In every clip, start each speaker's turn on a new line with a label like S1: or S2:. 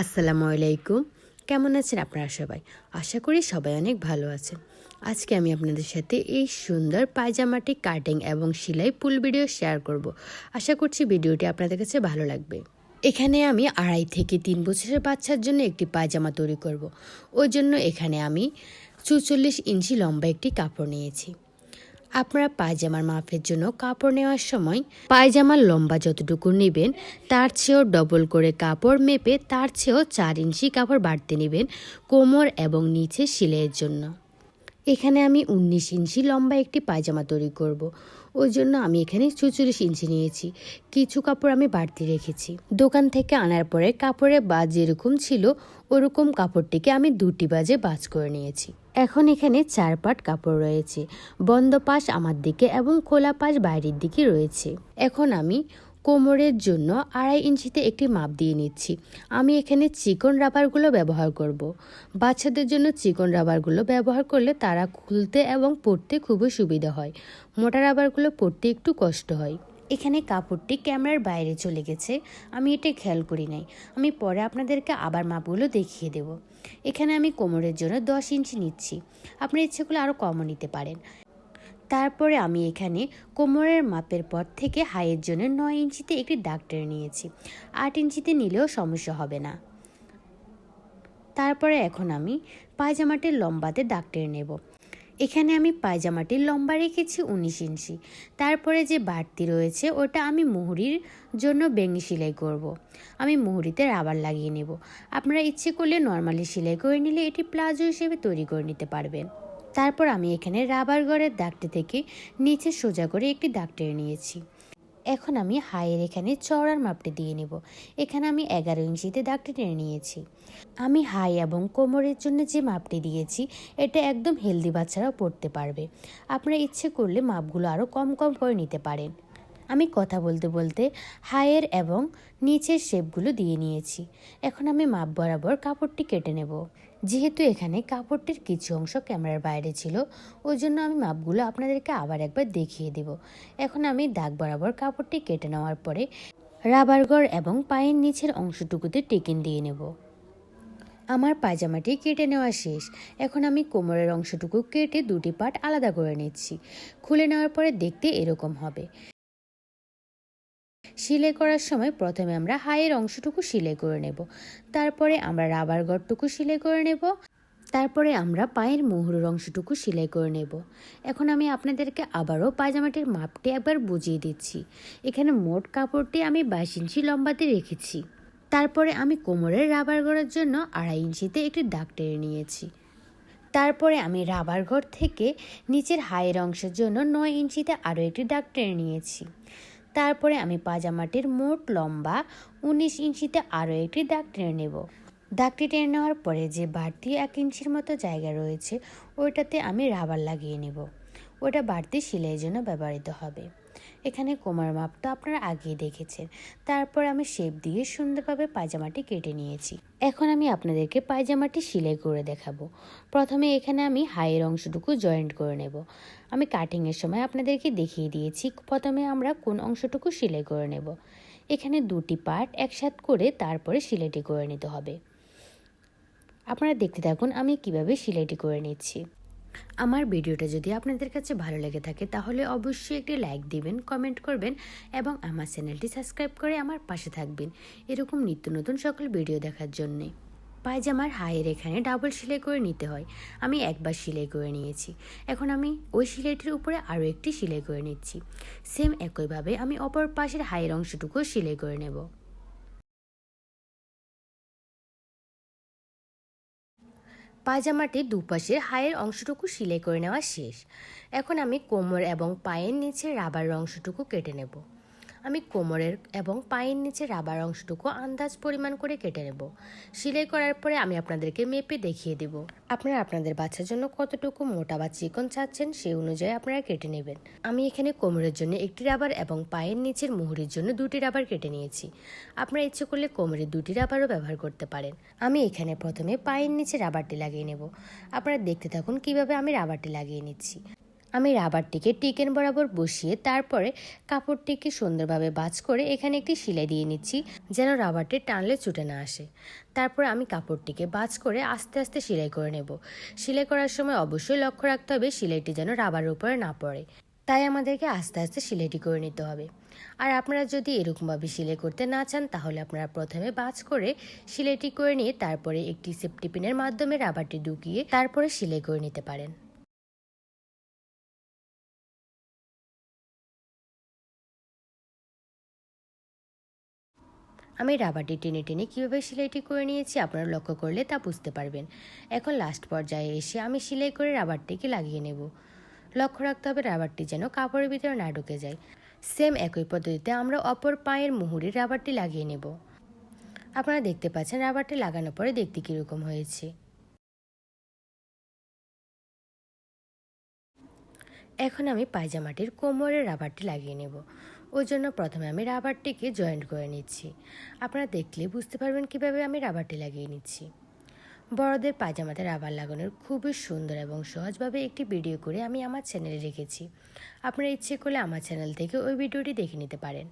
S1: আসসালামু আলাইকুম। কেমন আছেন আপনারা সবাই? আশা করি সবাই অনেক ভালো আছেন। আজকে আমি আপনাদের সাথে এই সুন্দর পায়জামাটি কাটিং এবং সেলাই ফুল ভিডিও শেয়ার করব। আশা করছি ভিডিওটি আপনাদের কাছে ভালো লাগবে। এখানে আমি আড়াই থেকে তিন বছরের বাচ্চার জন্য একটি পায়জামা তৈরি করব। ওই জন্য এখানে আমি চুচল্লিশ ইঞ্চি লম্বা একটি কাপড় নিয়েছি। আপনারা পায়জামার মাপের জন্য কাপড় নেওয়ার সময় পায়জামার লম্বা যতটুকু নেবেন, তার চেয়েও ডবল করে কাপড় মেপে তার চেয়েও চার ইঞ্চি কাপড় বাড়তে নেবেন কোমর এবং নিচে সিলাইয়ের জন্য। এখানে আমি উনিশ ইঞ্চি লম্বা একটি পায়জামা তৈরি করব। ওই জন্য আমি এখানে চুচল্লিশ ইঞ্চি নিয়েছি। কিছু কাপড় আমি বাড়তি রেখেছি। দোকান থেকে আনার পরে কাপড়ের বাজ যেরকম ছিল ওরকম কাপড়টিকে আমি দুটি বাজে বাজ করে নিয়েছি। এখন এখানে চার পাট কাপড় রয়েছে। বন্ধ পাশ আমার দিকে এবং খোলা পাশ বাইরের দিকে রয়েছে। এখন আমি কোমরের জন্য আড়াই ইঞ্চিতে একটি মাপ দিয়ে নিচ্ছি। আমি এখানে চিকন রাবারগুলো ব্যবহার করব। বাচ্চাদের জন্য চিকন রাবারগুলো ব্যবহার করলে তারা খুলতে এবং পরতে খুবই সুবিধা হয়। মোটা রাবারগুলো পরতে একটু কষ্ট হয়। এখানে কাপড়টি ক্যামেরার বাইরে চলে গেছে। আমি এটা খেয়াল করি নাই। আমি পরে আপনাদেরকে আবার মাপগুলো দেখিয়ে দেব। এখানে আমি কোমরের জন্য দশ ইঞ্চি নিচ্ছি। আপনার ইচ্ছেগুলো আরও কমও নিতে পারেন। তারপরে আমি এখানে কোমরের মাপের পর থেকে হাইয়ের জন্য নয় ইঞ্চিতে একটি দাগ টেনে নিয়েছি। আট ইঞ্চিতে নিলেও সমস্যা হবে না। তারপরে এখন আমি পায়জামাটির লম্বাতে দাগ টেনে নেব। এখানে আমি পায়জামাটির লম্বা রেখেছি উনিশ ইঞ্চি। তারপরে যে বাড়তি রয়েছে ওটা আমি মুহুরির জন্য বেঙ্গি সেলাই করব। আমি মুহুরিতে রাবার লাগিয়ে নেব। আপনারা ইচ্ছে করলে নর্মালি সেলাই করে নিলে এটি প্লাজো হিসেবে তৈরি করে নিতে পারবেন। তারপর আমি এখানে রাবার গড়ের দাগটি থেকে নিচে সোজা করে একটি দাগ টেনে নিয়েছি। এখন আমি হাইয়ের এখানে চওড়ার মাপটি দিয়ে নেব। এখানে আমি এগারো ইঞ্চিতে দাগটি টেনে নিয়েছি। আমি হাই এবং কোমরের জন্য যে মাপটি দিয়েছি, এটা একদম হেলদি বাচ্চারাও পড়তে পারবে। আপনারা ইচ্ছে করলে মাপগুলো আরও কম কম করে নিতে পারেন। আমি কথা বলতে বলতে হায়ের এবং নিচের শেপগুলো দিয়ে নিয়েছি। এখন আমি মাপ বরাবর কাপড়টি কেটে নেব। যেহেতু এখানে কাপড়টির কিছু অংশ ক্যামেরার বাইরে ছিল ওই জন্য আমি মাপগুলো আপনাদেরকে আবার একবার দেখিয়ে দেব। এখন আমি দাগ বরাবর কাপড়টি কেটে নেওয়ার পরে রাবারগড় এবং পায়ের নিচের অংশটুকুতে টেকিন দিয়ে নেব। আমার পায়জামাটি কেটে নেওয়া শেষ। এখন আমি কোমরের অংশটুকু কেটে দুটি পার্ট আলাদা করে নিচ্ছি। খুলে নেওয়ার পরে দেখতে এরকম হবে। সেলাই করার সময় প্রথমে আমরা হাইয়ের অংশটুকু সেলাই করে নেব। তারপরে আমরা রাবার গড়টুকু সেলাই করে নেব। তারপরে আমরা পায়ের মুহুরের অংশটুকু সেলাই করে নেব। এখন আমি আপনাদেরকে আবারও পায়জামাটির মাপটি একবার বুঝিয়ে দিচ্ছি। এখানে মোট কাপড়টি আমি বাইশ ইঞ্চি লম্বাতে রেখেছি। তারপরে আমি কোমরের রাবার গড়ার জন্য আড়াই ইঞ্চিতে একটি দাগ টেনে নিয়েছি। তারপরে আমি রাবার ঘর থেকে নিচের হাইয়ের অংশের জন্য নয় ইঞ্চিতে আরও একটি দাগ টেনে নিয়েছি। তারপরে আমি পাজামাটির মোট লম্বা উনিশ ইঞ্চিতে আরও একটি দাগ টেনে নেব। দাগটি টেনে নেওয়ার পরে যে বাড়তি এক ইঞ্চির মতো জায়গা রয়েছে, ওইটাতে আমি রাবার লাগিয়ে নেব। ওটা বাড়তি সেলাইয়ের জন্য ব্যবহৃত হবে। এখানে কোমর মাপটা আপনারা আগেই দেখেছেন। তারপর আমি শেপ দিয়ে সুন্দরভাবে পায়জামাটি কেটে নিয়েছি। এখন আমি আপনাদেরকে পায়জামাটি সেলাই করে দেখাবো। প্রথমে এখানে আমি হাইয়ের অংশটুকু জয়েন্ট করে নেব। আমি কাটিংয়ের সময় আপনাদেরকে দেখিয়ে দিয়েছি, প্রথমে আমরা কোন অংশটুকু সেলাই করে নেব। এখানে দুটি পার্ট একসাথ করে তারপরে সেলাইটি করে নিতে হবে। আপনারা দেখতে থাকুন আমি কীভাবে সেলাইটি করে নিচ্ছি। আমার ভিডিওটা যদি আপনাদের কাছে ভালো লেগে থাকে, তাহলে অবশ্যই একটি লাইক দিবেন, কমেন্ট করবেন এবং আমার চ্যানেলটি সাবস্ক্রাইব করে আমার পাশে থাকবেন। এরকম নিত্য নতুন সকল ভিডিও দেখার জন্যে। পায়জামার হায়ের এখানে ডাবল সেলাই করে নিতে হয়। আমি একবার সেলাই করে নিয়েছি। এখন আমি ওই সেলাইটির উপরে আরও একটি সেলাই করে নিচ্ছি। সেম একইভাবে আমি অপর পাশের হায়ের অংশটুকুও সেলাই করে নেব। পায়জামাটির দুপাশের হায়ের অংশটুকু সেলাই করে নেওয়া শেষ। এখন আমি কোমর এবং পায়ের নিচে রাবার অংশটুকু কেটে নেব। আমি কোমরের এবং পায়ের নিচে রাবার অংশটুকু আন্দাজ পরিমাণ করে কেটে নেব। সেলাই করার পরে আমি আপনাদেরকে মেপে দেখিয়ে দেব। আপনারা আপনাদের বাচ্চার জন্য কতটুকু মোটা বা চিকন চাচ্ছেন সেই অনুযায়ী আপনারা কেটে নেবেন। আমি এখানে কোমরের জন্য একটি রাবার এবং পায়ের নিচের মুহুরির জন্য দুটি রাবার কেটে নিয়েছি। আপনারা ইচ্ছে করলে কোমরের দুটি রাবারও ব্যবহার করতে পারেন। আমি এখানে প্রথমে পায়ের নিচে রাবারটি লাগিয়ে নেব। আপনারা দেখতে থাকুন কীভাবে আমি রাবারটি লাগিয়ে নিচ্ছি। আমি রাবারটিকে টিকেন বরাবর বসিয়ে তারপরে কাপড়টিকে সুন্দরভাবে বাজ করে এখানে একটি সেলাই দিয়ে নিচ্ছি, যেন রাবারটি টানলে ছুটে না আসে। তারপর আমি কাপড়টিকে বাজ করে আস্তে আস্তে সেলাই করে নেব। সেলাই করার সময় অবশ্যই লক্ষ্য রাখতে হবে সেলাইটি যেন রাবারের উপরে না পড়ে। তাই আমাদেরকে আস্তে আস্তে সেলাইটি করে নিতে হবে। আর আপনারা যদি এরকমভাবে সেলাই করতে না চান, তাহলে আপনারা প্রথমে বাজ করে সেলাইটি করে নিয়ে তারপরে একটি সেফটি পিনের মাধ্যমে রাবারটি ঢুকিয়ে তারপরে সেলাই করে নিতে পারেন। আমি রাবারটি টেনে টেনে কীভাবে সেলাইটি করে নিয়েছি আপনারা লক্ষ্য করলে তা বুঝতে পারবেন। এখন লাস্ট পর্যায়ে এসে আমি সেলাই করে রাবারটিকে লাগিয়ে নেব। লক্ষ্য রাখতে হবে রাবারটি যেন কাপড়ের ভিতরে না ঢুকে যায়। সেম একই পদ্ধতিতে আমরা অপর পায়ের মুহুরির রাবারটি লাগিয়ে নেব। আপনারা দেখতে পাচ্ছেন রাবারটি লাগানোর পরে দেখতে কীরকম হয়েছে। এখন আমি পায়জামাটির কোমরের রাবারটি লাগিয়ে নেব। ওই জন্য প্রথমে আমি রাবারটিকে জয়েন্ট করে নিচ্ছি। আপনারা দেখলে বুঝতে পারবেন কীভাবে আমি রাবারটি লাগিয়ে নিচ্ছি। বড়দের পায়জামাতে রাবার লাগানোর খুবই সুন্দর এবং সহজভাবে একটি ভিডিও করে আমি আমার চ্যানেলে রেখেছি। আপনারা ইচ্ছে করলে আমার চ্যানেল থেকে ওই ভিডিওটি দেখে নিতে পারেন।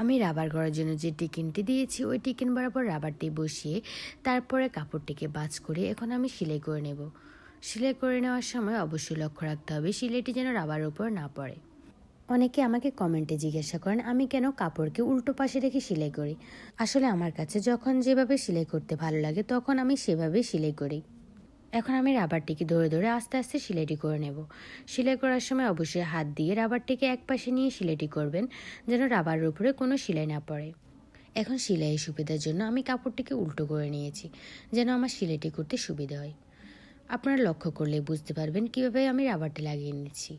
S1: আমি রাবার করার জন্য যে টিকিনটি দিয়েছি, ওই টিকিন বরাবর রাবারটি বসিয়ে তারপরে কাপড়টিকে বাজ করে এখন আমি সেলাই করে নেব। সেলাই করে নেওয়ার সময় অবশ্যই লক্ষ্য রাখতে হবে, সেলাইটি যেন রাবার উপর না পড়ে। অনেকে আমাকে কমেন্টে জিজ্ঞাসা করেন, আমি কেন কাপড়কে উল্টো পাশে রেখে সেলাই করি? আসলে আমার কাছে যখন যেভাবে সেলাই করতে ভালো লাগে, তখন আমি সেভাবে সেলাই করি। এখন আমি রাবারটিকে ধরে ধরে আস্তে আস্তে সেলাইটি করে নেব। সেলাই করার সময় অবশ্যই হাত দিয়ে রাবারটিকে এক পাশে নিয়ে সেলাইটি করবেন, যেন রাবারের উপরে কোনো সেলাই না পড়ে। এখন সেলাইয়ের সুবিধার জন্য আমি কাপড়টিকে উল্টো করে নিয়েছি, যেন আমার সেলাইটি করতে সুবিধা হয়। আপনারা লক্ষ্য করলে বুঝতে পারবেন কীভাবে আমি রাবারটি লাগিয়ে নিচ্ছি।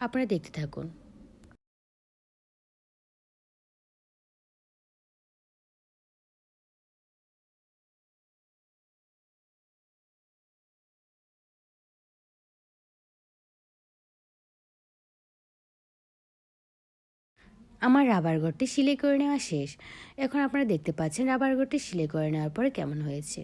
S1: আপনারা দেখতে থাকুন। আমার রাবার ঘরটি সিলাই করে নেওয়া শেষ। এখন আপনারা দেখতে পাচ্ছেন রাবার ঘরটি সিলাই করে নেওয়ার পরে কেমন হয়েছে।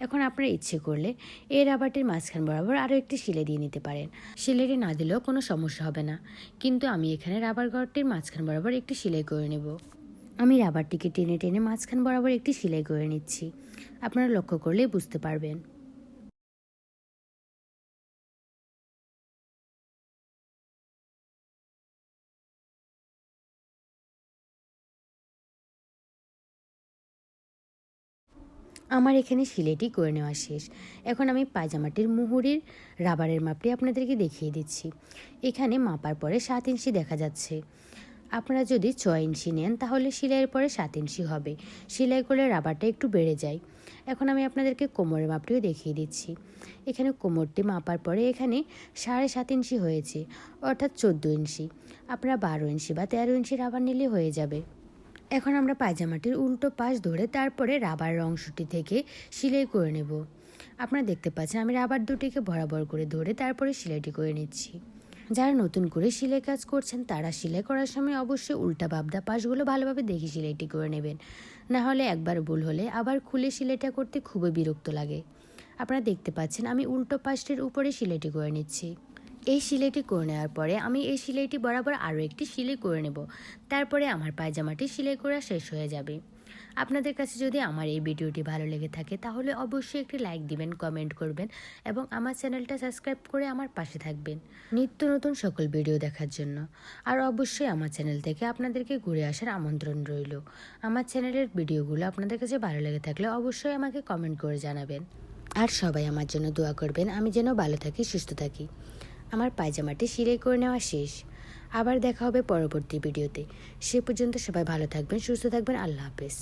S1: এখন আপনারা ইচ্ছে করলে এই রাবারটির মাঝখান বরাবর আরও একটি সিলাই দিয়ে নিতে পারেন। সিলাইটি না দিলেও কোনো সমস্যা হবে না। কিন্তু আমি এখানে রাবার ঘরটির মাঝখান বরাবর একটি সেলাই করে নেব। আমি রাবারটিকে টেনে টেনে মাঝখান বরাবর একটি সেলাই করে নিচ্ছি। আপনারা লক্ষ্য করলেই বুঝতে পারবেন। আমার এখানে সিলেটি করে নেওয়া শেষ। এখন আমি পায়জামাটির মুহুরির রাবারের মাপটি আপনাদেরকে দেখিয়ে দিচ্ছি। এখানে মাপার পরে সাত ইঞ্চি দেখা যাচ্ছে। আপনারা যদি ছয় ইঞ্চি নেন, তাহলে সেলাইয়ের পরে সাত ইঞ্চি হবে। সেলাই করলে রাবারটা একটু বেড়ে যায়। এখন আমি আপনাদেরকে কোমরের মাপটিও দেখিয়ে দিচ্ছি। এখানে কোমরটি মাপার পরে এখানে সাড়ে সাত ইঞ্চি হয়েছে, অর্থাৎ চোদ্দ ইঞ্চি। আপনারা বারো ইঞ্চি বা তেরো ইঞ্চি রাবার নিলে হয়ে যাবে। এখন আমরা পায়জামাটির উল্টো পাশ ধরে তারপরে রাবার অংশটি থেকে সেলাই করে নেব। আপনারা দেখতে পাচ্ছেন, আমি রাবার দুটিকে বরাবর করে ধরে তারপরে সেলাইটি করে নিচ্ছি। যারা নতুন করে সেলাই কাজ করছেন, তারা সেলাই করার সময় অবশ্যই উল্টা বাবদা পাশগুলো ভালোভাবে দেখে সেলাইটি করে নেবেন। না হলে একবার ভুল হলে আবার খুলে সেলাইটা করতে খুবই বিরক্ত লাগে। আপনারা দেখতে পাচ্ছেন, আমি উল্টো পাশটির উপরে সেলাইটি করে নিচ্ছি। এই সিলাইটি করে নেওয়ার পরে আমি এই সিলাইটি বরাবর আরও একটি সিলাই করে নেব। তারপরে আমার পায়জামাটি সেলাই করা শেষ হয়ে যাবে। আপনাদের কাছে যদি আমার এই ভিডিওটি ভালো লেগে থাকে তাহলে অবশ্যই একটি লাইক দিবেন, কমেন্ট করবেন এবং আমার চ্যানেলটা সাবস্ক্রাইব করে আমার পাশে থাকবেন। নিত্য নতুন সকল ভিডিও দেখার জন্য। আর অবশ্যই আমার চ্যানেল থেকে আপনাদেরকে ঘুরে আসার আমন্ত্রণ রইল। আমার চ্যানেলের ভিডিওগুলো আপনাদের কাছে ভালো লেগে থাকলে অবশ্যই আমাকে কমেন্ট করে জানাবেন। আর সবাই আমার জন্য দোয়া করবেন। আমি যেন ভালো থাকি, সুস্থ থাকি। আমার পায়জামাটি সিলাই করে নেওয়া শেষ। আবার দেখা হবে পরবর্তী ভিডিওতে। সে পর্যন্ত সবাই ভালো থাকবেন, সুস্থ থাকবেন। আল্লাহ হাফেজ।